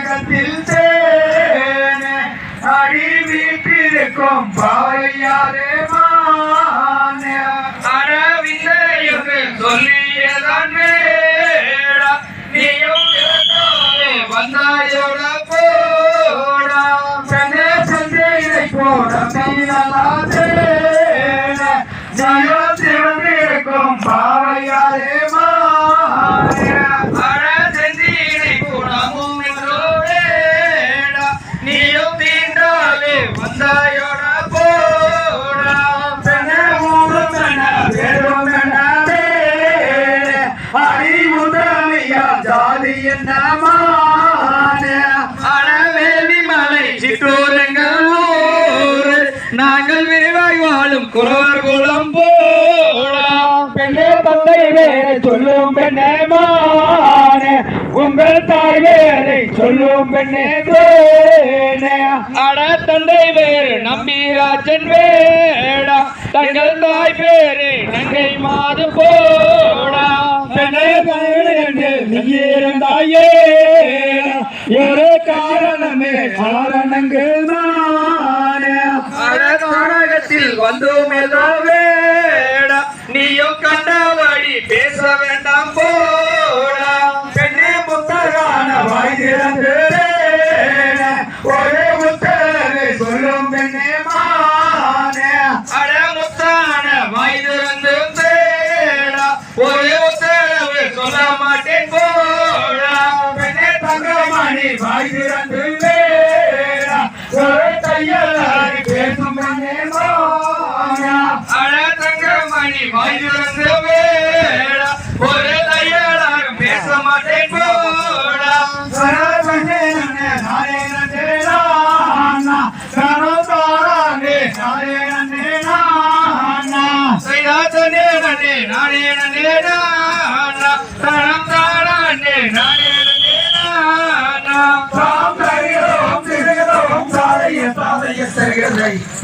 உலகத்தில் தேனே அடி வீட்டிருக்கும் பாவையாரே மானே. அரவிந்தையுக்கு சொல்லி மானே அடவேலி மலை சிற்றூரங்கள் நாங்கள் விரைவாய் வாழும் குறவர் குலம் போடா. பெண்ணே தந்தை வேறு சொல்லும் பெண்ணே மானே உங்கள் தாய் வேரை சொல்லும் பெண்ணே அட தந்தை வேறு நம்பிராஜன் வேடா. தங்கள் தாய் பேரு நங்கை மாது தந்தை நீயே இருந்தாயே ஒரு காரணமே காரணங்கள் நானே. அட வந்தோம் ஏதோ வேடா. நீயும் கண்டபடி பேச வேண்டாம் போடா. பெண்ணே முத்தகான வாய்திறந்து ஒரே முத்தரவை சொல்லும் பெண்ணே மானே. அட முத்தான வாய்திறந்து ஒரே உத்தரவு சொல்ல தங்கமணி வாய்திறந்து வேடா ஒரு தையலாரி பேசும் பெண்ணே மானா அட தங்கமணி வாய்திறந்து வேடா ஒரு தையலாக பேச மாட்டேன் போடா. சரவணே நன்னே நானே நன்னே நானா சரவணே நானே நன்னே நானா சைதாத்தனே Nay.